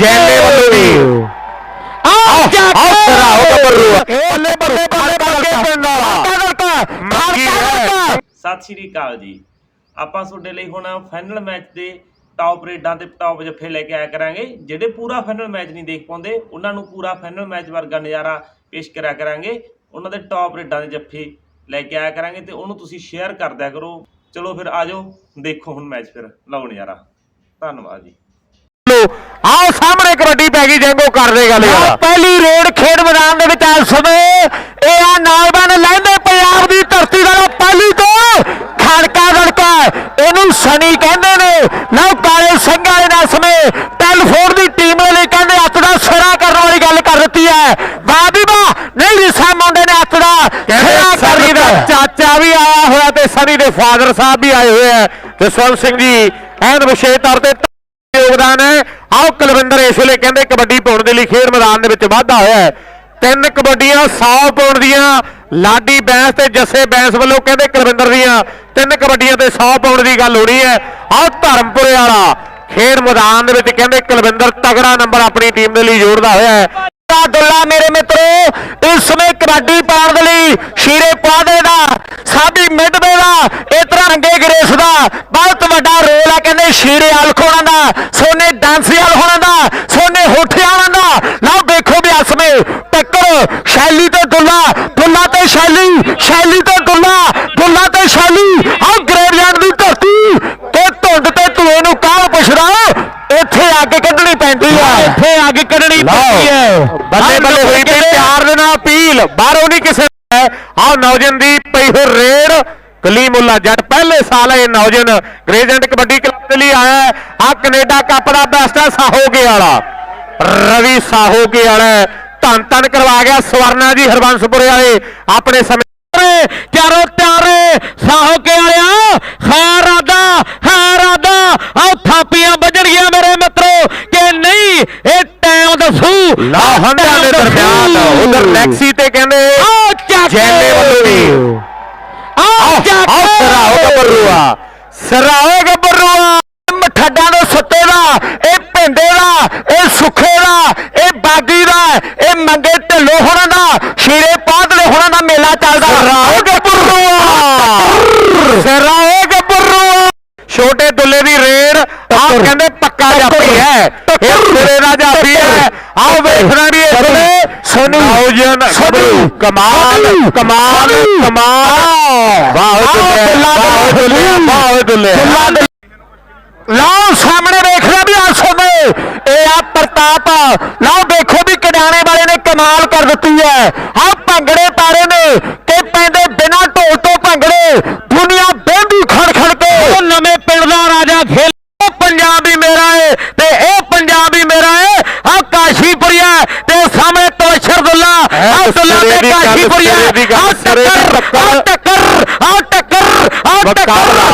ਜੈਲੇ ਵੱਲੋਂ ਵੀ। ਆਹ ਚੱਕ ਆਹ ਸਰਾਓ ਗੱਭਰੂ ਆ। ਬੱਲੇ ਬੱਲੇ ਬੱਲੇ ਬੱਲੇ ਪਿੰਡ ਵਾਲਾ। ਮੰਗੀ ਹੈ। ਸਤਿ ਸ਼੍ਰੀ ਅਕਾਲ ਜੀ। ਆਪਾਂ ਤੁਹਾਡੇ ਲਈ ਹੁਣ ਫਾਈਨਲ ਮੈਚ ਦੇ ਟੌਪ ਰੇਡਾਂ ਤੇ ਟੌਪ ਜੱਫੇ ਲੈ ਕੇ ਆਇਆ ਕਰਾਂਗੇ। ਜਿਹੜੇ ਪੂਰਾ ਫਾਈਨਲ ਮੈਚ ਨਹੀਂ ਦੇਖ ਪਾਉਂਦੇ ਉਹਨਾਂ ਨੂੰ ਪੂਰਾ ਫਾਈਨਲ ਮੈਚ ਵਰਗਾ ਨਜ਼ਾਰਾ ਪੇਸ਼ ਕਰਿਆ ਕਰਾਂਗੇ। ਉਹਨਾਂ ਦੇ ਟੌਪ ਰੇਡਾਂ ਦੇ ਜੱਫੇ ਲੈ ਕੇ ਆਇਆ ਕਰਾਂਗੇ ਤੇ ਉਹਨੂੰ ਤੁਸੀਂ ਸ਼ੇਅਰ ਕਰ ਦਿਆ ਕਰੋ। ਚਲੋ ਫਿਰ ਆਜੋ ਦੇਖੋ ਹੁਣ ਮੈਚ ਫਿਰ। ਲਓ ਨਜ਼ਾਰਾ। ਧੰਨਵਾਦ ਜੀ। ਆਹ ਸਾਹਮਣੇ ਕਬੱਡੀ ਪੈ ਗਈ ਜੰਗੋ ਕਰਦੇ ਗੱਲ ਆਹ ਯਾਰ ਪਹਿਲੀ ਰੇਡ ਖੇਡ ਮੈਦਾਨ ਦੇ ਵਿੱਚ ਇਸ ਸਮੇਂ ਇਹ ਆ ਨੌਜਵਾਨ ਲਹਿੰਦੇ ਪੰਜਾਬ ਦੀ ਧਰਤੀ ਦਾ ਪਹਿਲੀ ਤੋਂ ਖੜਕਾ ਧੜਕਾ ਇਹਨੂੰ ਸਨੀ ਕਹਿੰਦੇ ਨੇ। ਲਓ ਕਾਲੇ ਸਿੰਘਾਂ ਨੇ ਇਸ ਸਮੇਂ ਟੈਲੀਫੋਨ ਦੀ ਟੀਮ ਨੇ ਲਈ ਕਹਿੰਦੇ ਹੱਥ ਦਾ ਸਿਰਾ ਕਰਨ ਵਾਲੀ ਗੱਲ ਕਰ ਦਿੱਤੀ ਹੈ। ਵਾਹ ਵੀ ਵਾਹ ਨਹੀਂ ਰਿਸਾ ਮੁੰਡੇ ਨੇ ਹੱਥ ਦਾ ਸਿਰਾ ਕਰ ਦਾ ਦਿੱਤਾ। ਚਾਚਾ ਵੀ ਆਇਆ ਹੋਇਆ ਤੇ ਸਨੀ ਦੇ ਫਾਦਰ ਸਾਹਿਬ ਵੀ ਆਏ ਹੋਏ ਆ। ਤੇ ਸਵਨ ਸਿੰਘ ਜੀ ਐਨ ਵਿਸ਼ੇਸ਼ ਤੌਰ ਤੇ ਯੋਗਦਾਨ ਹੈ। ਆਓ ਕੁਲਵਿੰਦਰ ਇਸ ਵੇਲੇ ਕਹਿੰਦੇ ਕਬੱਡੀ ਪਾਉਣ ਦੇ ਲਈ ਖੇਡ ਮੈਦਾਨ ਦੇ ਵਿੱਚ ਵਾਧਾ ਹੋਇਆ ਹੈ। ਤਿੰਨ ਕਬੱਡੀਆਂ 100 ਪਾਉਣ ਦੀਆਂ, ਲਾਡੀ ਬੈਂਸ ਤੇ ਜੱਸੇ ਬੈਂਸ ਵੱਲੋਂ ਕਹਿੰਦੇ ਕੁਲਵਿੰਦਰ ਦੀਆਂ ਤਿੰਨ ਕਬੱਡੀਆਂ ਤੇ 100 ਪਾਉਣ ਦੀ ਗੱਲ ਹੋਣੀ ਹੈ। ਆਓ ਧਰਮਪੁਰੇ ਵਾਲਾ ਖੇਡ ਮੈਦਾਨ ਦੇ ਵਿੱਚ ਕਹਿੰਦੇ ਕੁਲਵਿੰਦਰ ਤਗੜਾ ਨੰਬਰ ਆਪਣੀ ਟੀਮ ਦੇ ਲਈ ਜੋੜਦਾ ਹੋਇਆ ਹੈ। ਦੁੱਲਾ ਮੇਰੇ ਮਿੱਤਰੋ, ਇਸ ਸਮੇਂ ਕਬੱਡੀ ਪਾਉਣ ਦੇ ਲਈ ਸ਼ੀਰੇ ਪਾਦੇ ਦਾ ਸਾਡੀ ਮਿੱਟਦੇ ਦਾ ਇਸ ਤਰ੍ਹਾਂ ਰੰਗੇ ਗਰੇਸ ਦਾ, ਬਹੁਤ ਵੱਡਾ ਰੋਲ ਹੈ। ਕਹਿੰਦੇ ਸ਼ੀਰੇ ਅਲਖ ਸੋਨੇ ਡਾਂਸੀਅਲ ਹੋਣਾ ਦਾ ਸੋਨੇ ਹੋਠਿਆਣਾ ਦਾ। ਲਓ ਦੇਖੋ ਵੀ ਇਸ ਸਮੇਂ ਟੱਕਰ ਸ਼ੈਲੀ ਤੇ ਦੁੱਲਾ ਦੁੱਲਾ ਤੇ ਸ਼ੈਲੀ ਸ਼ੈਲੀ ਤੇ ਦੁੱਲਾ ਦੁੱਲਾ ਤੇ ਸ਼ੈਲੀ। ਆਹ ਗ੍ਰੇਡੀਅੰਟ ਦੀ ਧਰਤੀ ਤੇ ਧੁੰਦ ਤੇ ਧੂਏ ਨੂੰ ਕਾਹ ਪੁੱਛਦਾ? ਇੱਥੇ ਅੱਗ ਕੱਢਣੀ ਪੈਂਦੀ ਆ। ਇੱਥੇ ਅੱਗ ਕੱਢਣੀ ਪੈਂਦੀ ਹੈ ਬੱਲੇ ਬੱਲੇ ਹੋਈ ਤੇ ਪਿਆਰ ਦੇ ਨਾਲ ਅਪੀਲ ਬਾਹਰੋਂ ਨਹੀਂ ਕਿਸੇ ਆਹ ਨੌਜਵਾਨ ਦੀ ਪਈ ਹੋ ਰੇਡ ਕਲੀਮੁੱਲਾ ਜੱਟ ਪਹਿਲੇ ਸਾਲ ਇਹ ਨੌਜਵਾਨ ਗ੍ਰੇਜੈਂਟ ਕਬੱਡੀ ਦੇ ਲਈ ਆਇਆ ਆ ਕੈਨੇਡਾ ਕੱਪ ਦਾ ਬੈਸਟ ਹੈ ਸਾਹੋਗੇ ਵਾਲਾ। ਰਵੀ ਸਾਹੋਗੇ ਵਾਲਾ ਧੰਨ ਧੰਨ ਕਰਵਾ ਗਿਆ ਸਵਰਨਾ ਜੀ ਹਰਬੰਸਪੁਰੇ ਵਾਲੇ। ਆਪਣੇ ਸਮੇਂ ਚਾਰੋ ਤਿਆਰੇ ਸਾਹੋ ਕੇ ਆਇਆ ਖੈਰ ਆਦਾ ਖੈਰ ਆਦਾ ਆਹ ਥਾਪੀਆਂ ਵੱਜਣਗੀਆਂ ਮੇਰੇ ਮਿੱਤਰੋ। ਕਿ ਨਹੀਂ ਇਹ ਟਾਈਮ ਦੱਸੂ। ਲਾ ਹੰਡਿਆਂ ਦੇ ਦਰਮਿਆਨ ਉਧਰ ਲੈਕਸੀ ਤੇ ਕਹਿੰਦੇ ਚੱਕ। ਜੈਲੇ ਵੱਲੋਂ ਵੀ। ਆਹ ਚੱਕ। ਸਰਾਓ ਗੱਭਰੂਆ। ਸਰਾਓ ਗੱਭਰੂਆ। ਮਠੱਡਾਂ ਦੇ ਸੱਤੇ ਦਾ ਇਹ ਭਿੰਦੇ ਦਾ ਇਹ ਸੁੱਖੇ ਦਾ ਇਹ ਬਾਗੀ ਦਾ ਇਹ ਮੰਗੇ ਢਿੱਲੋ ਹੋਣਾ ਦਾ ਸ਼ੀਰੇ ਪਾਦਲੇ ਹੋਣਾ ਦਾ ਮੇਲਾ ਚੱਲਦਾ। ਛੋਟੇ ਦੁੱਲੇ ਦੀ ਰੇਡ ਆਹ ਕਹਿੰਦੇ ਪੱਕਾ ਜਾਫੀ ਹੈ। ਇਹ ਸਿਰੇ ਦਾ ਜਾਫੀ ਹੈ। ਆਹ ਵੇਖਣਾ ਵੀ ਇਸ ਵੇਲੇ ਸੋਨੂ। ਨੌਜਨ ਗੱਭਰੂ ਕਮਾਲ ਕਮਾਲ ਕਮਾਲ। ਵਾਹ ਦੁੱਲੇ। ਵਾਹ ਦੁੱਲੇ। ਵਾਹ ਦੁੱਲੇ ਲਓ ਸਾਹਮਣੇ ਵੇਖ ਲਿਆ ਵੀ ਆ ਸੋਨੇ ਇਹ ਆ ਪ੍ਰਤਾਪ। ਲਓ ਦੇਖੋ ਵੀ ਕਡਾਣੇ ਵਾਲੇ ਨੇ ਕਮਾਲ ਕਰ ਦਿੱਤੀ ਹੈ। ਆ ਭੰਗੜੇ ਪਾਰੇ ਨੇ ਕਿ ਪੈਂਦੇ ਬਿਨਾ ਢੋਲ ਤੋਂ ਭੰਗੜੇ। ਦੁਨੀਆ ਬਹਿੰਦੀ ਖੜ ਖੜ ਕੇ। ਉਹ ਨਵੇਂ ਪਿੰਡ ਦਾ ਰਾਜਾ ਖੇਲ ਪੰਜਾਬ ਮੇਰਾ ਏ ਤੇ ਇਹ ਪੰਜਾਬ ਮੇਰਾ ਏ। ਆ ਕਾਸ਼ੀਪੁਰੀਆ ਤੇ ਸਾਹਮਣੇ ਤੋਸ਼ਰ ਦੁੱਲਾ। ਆ ਦੁੱਲਾ ਤੇ ਕਾਸ਼ੀਪੁਰੀਆ। ਆ ਟੱਕਰ ਆ ਟੱਕਰ। ਆ ਟੱਕਰ ਆ। ਟੱਕਰ।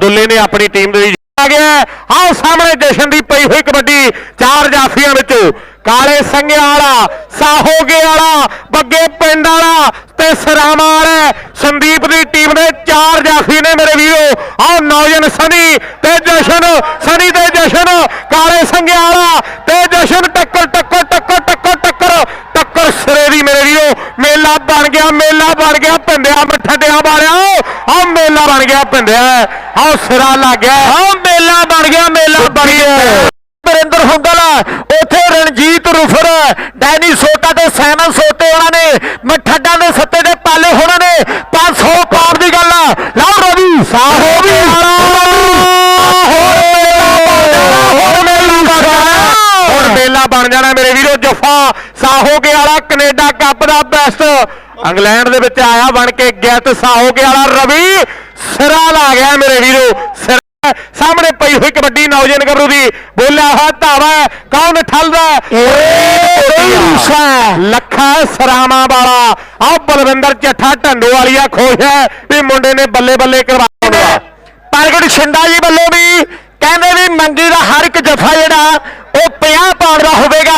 ਦੁੱਲੇ ਨੇ ਆਪਣੀ ਟੀਮ ਦੇ ਲਈ ਆ ਗਿਆ ਆਓ ਸਾਹਮਣੇ ਜਸ਼ਨ ਦੀ ਪਈ ਹੋਈ ਕਬੱਡੀ, ਚਾਰ ਜਾਫੀਆਂ ਵਿੱਚੋਂ। ਕਾਲੇ ਸੰਘਿਆ ਵਾਲਾ, ਸਾਹੋਗੇ ਵਾਲਾ, ਬੱਗੇ ਪਿੰਡ ਵਾਲਾ ਤੇ ਸਰਾਮਾ ਵਾਲਾ ਸੰਦੀਪ ਦੀ ਟੀਮ ਦੇ ਚਾਰ ਜਾਫੀ ਨੇ ਮੇਰੇ ਵੀਰੋ। ਆਓ ਨੌਜਨ ਸਨੀ ਤੇ ਜਸ਼ਨ, ਸਨੀ ਤੇ ਜਸ਼ਨ, ਕਾਲੇ ਸੰਘਿਆ ਵਾਲਾ ਤੇ ਜਸ਼ਨ, ਟੱਕਰ ਟੱਕਰ ਟੱਕਰ ਟੱਕਰ ਟੱਕਰ ਟੱਕਰ ਸਿਰੇ ਦੀ ਮੇਰੇ ਵੀਰੋ। ਮੇਲਾ ਬਣ ਗਿਆ, ਮੇਲਾ ਬਣ ਗਿਆ ਪਿੰਡਿਆ ਮਠੱਡਿਆਂ ਵਾਲਿਆ ਮੇਲਾ ਬਣ ਗਿਆ ਪਿੰਡਿਆ ਆਹ ਸਿਰਾ ਲੱਗ ਗਿਆ। ਆਹ ਮੇਲਾ ਬਣ ਗਿਆ ਮੇਲਾ ਬਣ ਗਿਆ। ਵਰਿੰਦਰ ਹੁੰਦਲ ਉਥੇ ਰਣਜੀਤ ਰੁਫਰ ਡੈਨੀ ਸੋਟਾ ਤੇ ਸੈਮਨ ਸੋਟੇ ਉਹਨਾਂ ਨੇ ਮਠੱਡਾਂ ਦੇ ਸੱਤੇ ਦੇ ਪਾਲੇ ਹੋਣਾ ਨੇ। 500 ਪਾਰ ਦੀ ਗੱਲ ਆ। ਲਓ ਰਵੀ ਸਾਹੋ ਵੀ ਹੁਣ ਮੇਲਾ ਬਣ ਜਾਣਾ ਮੇਰੇ ਵੀਰੋ ਜਫਾ ਸਾਹੋਗੇ ਵਾਲਾ ਕੈਨੇਡਾ ਕੱਪ ਦਾ ਬੈਸਟ ਇੰਗਲੈਂਡ ਦੇ ਵਿੱਚ ਆਇਆ ਬਣ ਕੇ ਗੈਤ ਸਾਹੋਗੇ ਵਾਲਾ ਰਵੀ। ਸਿਰਾ ਲਾ ਗਿਆ ਮੇਰੇ ਵੀਰੋ ਸਿਰਾ ਸਾਹਮਣੇ ਪਈ ਹੋਈ ਕਬੱਡੀ ਨੌਜਵਾਨ ਗੱਭਰੂ ਦੀ। ਬੋਲਿਆ ਹੋਇਆ ਧਾਵਾ ਹੈ, ਕੌਣ ਠੱਲਦਾ ਹੈ? ਲੱਖਾ ਸਰਾਮਾ ਵਾਲਾ। ਆ ਬਲਵਿੰਦਰ ਚੱਠਾ ਢੰਡੋ ਵਾਲੀਆ ਖੁਸ਼ ਹੈ ਵੀ ਮੁੰਡੇ ਨੇ ਬੱਲੇ ਬੱਲੇ ਕਰਵਾਉਣਾ ਪ੍ਰਗਟ ਛਿੰਦਾ ਜੀ ਵੱਲੋਂ ਵੀ ਕਹਿੰਦੇ ਵੀ ਮੰਗੀ ਦਾ ਹਰ ਇੱਕ ਜਫਾ ਜਿਹੜਾ ਉਹ 50 ਪਾਉਣ ਦਾ ਹੋਵੇਗਾ।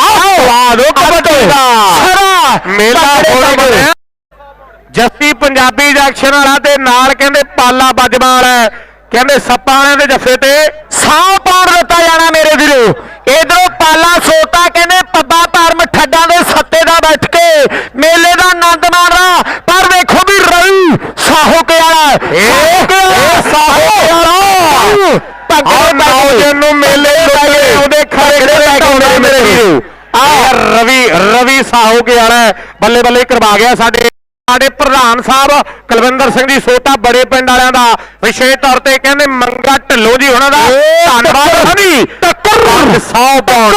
ਆਹ ਵਾਹ ਲੋ ਕਬੱਡੀ ਦਾ ਸਰਾ। ਮੇਲਾ। ਬਣਿਆ ਜੱਸੀ ਪੰਜਾਬੀ ਜੈਕਸ਼ਨ ਵਾਲਾ ਤੇ ਨਾਲ ਕਹਿੰਦੇ ਪਾਲਾ ਬੱਜਵਾਂ ਵਾਲਾ ਹੈ। ਕਹਿੰਦੇ ਸੱਪਾਂ ਵਾਲਿਆਂ ਦੇ ਜੱਫੇ ਤੇ ਸਾਹ ਪਾਉਣ ਦਿੱਤਾ ਜਾਣਾ ਮੇਰੇ ਵੀਰੋ। ਇਧਰੋਂ ਪਾਲਾ ਸੋਤਾ ਕਹਿੰਦੇ ਪੱਬਾ ਧਰਮ ਠੱਡਾਂ ਦੇ ਸੱਤੇ ਦਾ ਬੈਠ ਕੇ ਮੇਲੇ ਦਾ ਆਨੰਦ ਮਾਣਦਾ ਪਰ ਵੇਖੋ ਵੀ ਰਵੀ ਸਾਹੋ ਕੇ ਵਾਲਾ ਸਾਹੋ ਵਾਲਾ। ਆਹ ਨੌਜਵਾਨ ਨੂੰ ਮੇਲੇ ਉਹਦੇ ਖੜੇ ਟਾਉਂਦੇ ਮੇਰੇ ਵੀਰੋ। ਆਹ ਰਵੀ ਰਵੀ ਸਾਹੋ ਕੇ ਵਾਲਾ। ਬੱਲੇ ਬੱਲੇ ਕਰਵਾ ਗਿਆ ਸਾਡੇ। ਸਾਡੇ ਪ੍ਰਧਾਨ ਸਾਹਿਬ ਕੁਲਵਿੰਦਰ ਸਿੰਘ ਜੀ ਸੋਤਾ ਬੜੇ ਪਿੰਡ ਵਾਲਿਆਂ ਦਾ। ਵਿਸ਼ੇਸ਼ ਤੌਰ ਤੇ ਕਹਿੰਦੇ ਮੰਗਾ ਢਿੱਲੋਂ ਜੀ ਉਹਨਾਂ ਦਾ। ਧੰਨਵਾਦ ਸਭੀ ਟੱਕਰ। 100 ਪਾਉਂਡ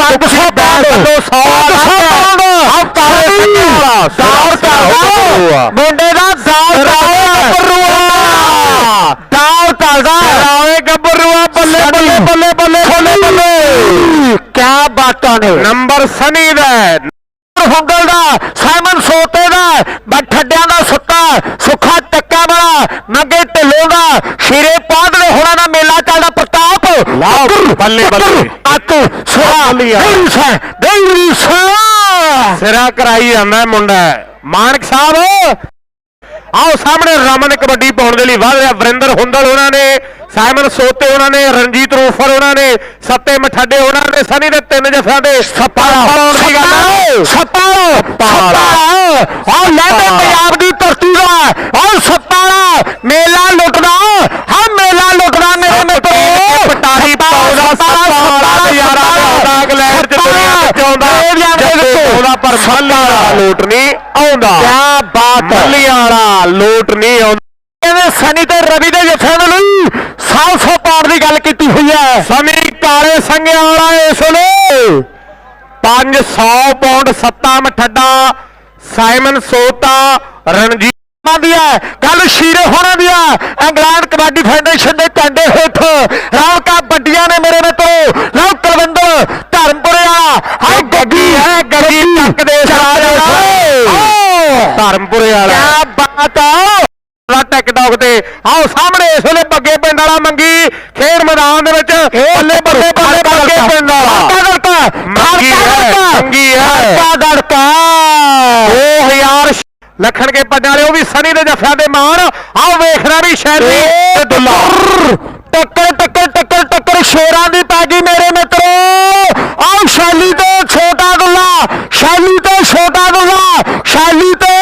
500 ਪਾਉਂਡ 100 ਪਾਉਂਡ ਆਹ ਕਾਲੇ ਸਿੰਘ ਵਾਲਾ। ਦੌੜ ਚੱਲਦਾ ਮੁੰਡੇ ਦਾ ਦੌੜ ਚੱਲਦਾ ਦੌੜ ਚੱਲਦਾ ਰਾਵੇ ਗੱਭਰੂਆ ਬੱਲੇ ਬੱਲੇ ਬੱਲੇ ਬੱਲੇ ਬੱਲੇ ਬੱਲੇ। ਕੀ ਬਾਤਾਂ ਨੇ। ਨੰਬਰ ਸਨੀ ਦਾ ਹੈ। ਹੁੰਗਲ ਦਾ ਸਾਈਮਨ ਸੋਤੇ ਦਾ ਬੱਠੱਡਿਆਂ ਦਾ ਸੁੱਕਾ ਸੁੱਖਾ ਟੱਕਾ ਵਾਲਾ ਮੰਗੇ ਢਿੱਲੋਂ ਦਾ ਸ਼ੀਰੇ ਪਾਦਲੇ ਹੋਣਾ ਦਾ ਮੇਲਾ ਚੱਲਦਾ ਪ੍ਰਤਾਪ ਬੱਲੇ ਬੱਲੇ ਅੱਤ ਸੋਹਾ ਲਿਆ। ਦੇਈ ਸਾ ਦੇਈ ਸਾ ਸਿਰਾ ਕਰਾਈ ਜਾਂਦਾ ਮੁੰਡਾ ਮਾਨਕ ਸਾਹਿਬ ਆਓ ਸਾਹਮਣੇ ਰਮਨ ਕਬੱਡੀ ਪਾਉਣ ਦੇ ਲਈ ਵਧ ਰਿਹਾ ਵਰਿੰਦਰ ਹੁੰਦਲ ਉਹਨਾਂ ਨੇ ਸਾਈਮਨ ਸੋਤੇ ਉਹਨਾਂ ਨੇ ਰਣਜੀਤ ਰੋਫਰ ਉਹਨਾਂ ਨੇ ਸੱਤੇ ਮਠਾਡੇ ਉਹਨਾਂ ਨੇ ਸਨੀ ਦੇ ਤਿੰਨ ਜਫਿਆਂ ਦੇ। ਸੱਪਾ ਪਾਉਣ ਦੀ ਗੱਲ ਹੈ। ਸੱਪਾ ਸੱਪਾ ਹਾਂ ਲੈ ਤੇ ਪੰਜਾਬ ਦੀ ਧਰਤੀ ਦਾ। ਹਾਂ ਸੱਪਾ ਮੇਲਾ ਲੁੱਟਦਾ ਹਾਂ ਮੇਲਾ ਲੁੱਟਦਾ ਮੇਰੇ ਮਿੱਤਰੋ। ਪਟਾਹੀ ਪਾਉਂਦਾ ਸੱਪਾ ਵਾਲਾ ਨਜ਼ਾਰਾ ਆਉਂਦਾ ਇੰਗਲੈਂਡ ਚ ਦੁਨੀਆ ਵਿੱਚ ਆਉਂਦਾ। ਜੱਦੇ ਆਉਂਦਾ ਪਰ ਮੱਲੀ ਵਾਲਾ ਲੋਟ ਨਹੀਂ ਆਉਂਦਾ। ਕੀ ਬਾਤ ਮੱਲੀ ਵਾਲਾ ਲੋਟ ਨਹੀਂ ਆਉਂਦਾ। ਸਨੀ ਤੇ ਰਵੀ ਦੇ ਜੱਫਿਆਂ ਦੇ ਲਈ 700 ਪਾਉਣ ਦੀ ਗੱਲ ਕੀਤੀ ਹੋਈ ਹੈ। ਸਮੀ ਕਾਲੇ ਸੰਗਿਆ ਵਾਲਾ ਇਸ ਵੇਲੇ 500 ਪਾਉਂਡ ਸੱਤਾ ਮਠੱਡਾ ਸਾਈਮਨ ਸੋਤਾ ਰਣਜੀਤ ਦੀ ਹੈ। ਗੱਲ ਸ਼ੀਰੇ ਹੋਣਾ ਦੀ ਹੈ। ਇੰਗਲੈਂਡ ਕਬੱਡੀ ਫੈਡਰੇਸ਼ਨ ਦੇ ਝੰਡੇ ਹੇਠ ਰੌਣਕਾਂ ਵੱਡੀਆਂ ਨੇ ਮੇਰੇ ਮਿੱਤਰੋ। ਲਓ ਕੁਲਵਿੰਦਰ ਧਰਮਪੁਰੇ ਵਾਲਾ। ਹਾਂ ਗੱਗੀ ਹੈ ਗੱਗੀ ਚੱਕ ਦੇ ਓ ਧਰਮਪੁਰੇ ਵਾਲਾ। ਟੈਕ ਡੌਗ ਤੇ। ਆਓ ਸਾਹਮਣੇ ਇਸ ਵੇਲੇ ਬੱਗੇ ਪਿੰਡ ਵਾਲਾ ਮੰਗੀ। ਖੇਡ ਮੈਦਾਨ ਦੇ ਵਿੱਚ ਬੱਲੇ ਬੱਲੇ ਬੱਲੇ ਬੱਗੇ ਪਿੰਡ ਵਾਲਾ। ਗੜਕਾ ਮੰਗੀ ਹੈ, ਮੰਗੀ ਹੈ। ਗੜਕਾ 2000 ਲੱਖਣ ਕੇ ਪੱਡਾਂ ਵਾਲੇ ਉਹ ਵੀ ਸਨੀ ਦੇ ਜੱਫਿਆਂ ਦੇ ਮਾਣ। ਆਓ ਵੇਖਣਾ ਵੀ ਸ਼ੈਲੀ ਤੇ ਦੁੱਲਾ। ਟੱਕਰ। ਟੱਕਰ ਟੱਕਰ ਟੱਕਰ ਸ਼ੇਰਾਂ ਦੀ ਪੈ ਗਈ ਮੇਰੇ ਮਿੱਤਰੋ। ਆਹ ਸ਼ੈਲੀ ਤੇ ਛੋਟਾ ਗੁੱਲਾ ਸ਼ੈਲੀ ਤੇ ਛੋਟਾ ਗੁੱਲਾ ਸ਼ੈਲੀ ਤੇ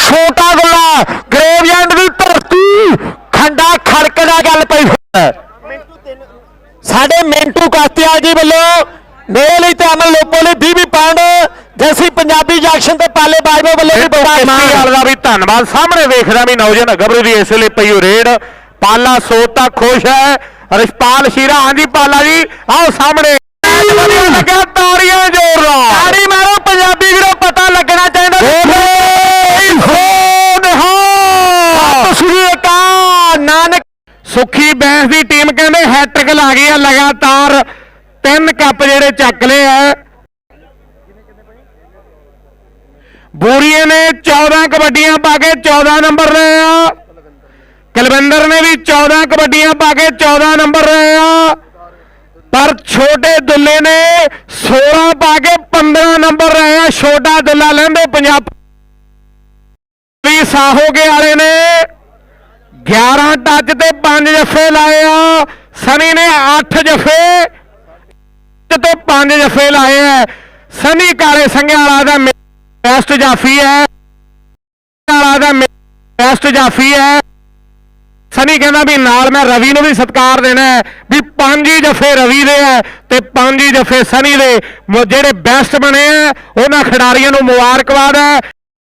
ਛੋਟਾ ਗੁੱਲਾ ਗ੍ਰੇਵਯੈਂਡ ਦੀ ਧਰਤੀ ਖੰਡਾ ਖੜਕ ਦਾ ਗੱਲ ਪਈ ਹੋਈ ਹੈ ਸਾਡੇ ਮਿੰਟੂ ਕਾਸਤਿਆ ਜੀ ਵੱਲੋਂ ਮੇਰੇ ਲਈ ਤੇ ਅਮਨ ਲੋਪੋ ਲਈ 20 20 ਪਾਉਂਡ ਜੈਸੀ ਪੰਜਾਬੀ ਜੰਕਸ਼ਨ ਤੇ ਪਾਲੇ ਬਾਜਵੇ ਵੱਲੋਂ ਵੀ ਬੜਾ ਮਾਣ। ਦਾ ਵੀ ਧੰਨਵਾਦ। ਸਾਹਮਣੇ ਵੇਖਦਾ ਵੀ ਨੌਜਵਾਨ ਗੱਭਰੂ ਦੀ ਇਸ ਵੇਲੇ ਪਈ ਰੇਡ। ਪਾਲਾ ਸੋਤਾ ਖੁਸ਼ ਹੈ। ਰਿਸ਼ਪਾਲ ਸ਼ੀਰਾ ਹਾਂਜੀ ਪਾਲਾ ਜੀ ਆਓ ਸਾਹਮਣੇ। ਲੱਗਾ ਤਾੜੀਆਂ ਜ਼ੋਰਦਾਰ। ਤਾੜੀ ਮਾਰੋ ਪੰਜਾਬੀ ਵੀਰੋ ਪਤਾ ਲੱਗਣਾ ਚਾਹੀਦਾ। ਅਕਾਲ ਨਾਨਕ। ਸੁਖੀ ਬੈਂਸ ਦੀ ਟੀਮ ਕਹਿੰਦੇ ਹੈਟ੍ਰਿਕ ਲਾ ਗਈ ਆ, ਲਗਾਤਾਰ ਤਿੰਨ ਕੱਪ ਜਿਹੜੇ ਚੱਕ ਲਏ ਆ। ਬੂਰੀਏ ਨੇ 14 ਕਬੱਡੀਆਂ ਪਾ ਕੇ 14 ਨੰਬਰ ਰਹੇ ਆ। ਕਲਵਿੰਦਰ ਨੇ ਵੀ 14 ਕਬੱਡੀਆਂ ਪਾ ਕੇ 14 ਨੰਬਰ ਰਹੇ ਆ। ਪਰ ਛੋਟੇ ਦੁੱਲੇ ਨੇ 16 ਪਾ ਕੇ 15 ਨੰਬਰ ਰਹੇ ਆ। ਛੋਟਾ ਦੁੱਲਾ ਲੈਂਦੇ ਪੰਜਾਬ। ਵੀ ਸਾਹੋਗੇ ਵਾਲੇ ਨੇ 11 ਟੱਚ ਤੇ 5 ਜੱਫੇ ਲਾਏ ਆ। ਸਨੀ ਨੇ 8 ਜੱਫੇ ਤੇ 5 ਜੱਫੇ ਲਾਏ ਆ। ਸਨੀ ਕਾਲੇ ਸੰਘਿਆ ਵਾਲਾ ਦਾ ਬੈਸਟ ਜਾਫੀ ਹੈ। ਵਾਲਾ ਦਾ ਬੈਸਟ ਜਾਫੀ ਹੈ। ਸਨੀ ਕਹਿੰਦਾ ਵੀ ਨਾਲ ਮੈਂ ਰਵੀ ਨੂੰ ਵੀ ਸਤਿਕਾਰ ਦੇਣਾ ਹੈ ਵੀ ਪੰਜ ਹੀ ਜੱਫੇ ਰਵੀ ਦੇ ਹੈ ਤੇ ਪੰਜ ਹੀ ਜੱਫੇ ਸਨੀ ਦੇ। ਜਿਹੜੇ ਬੈਸਟ ਬਣੇ ਆ, ਉਹਨਾਂ ਖਿਡਾਰੀਆਂ ਨੂੰ ਮੁਬਾਰਕਬਾਦ ਹੈ।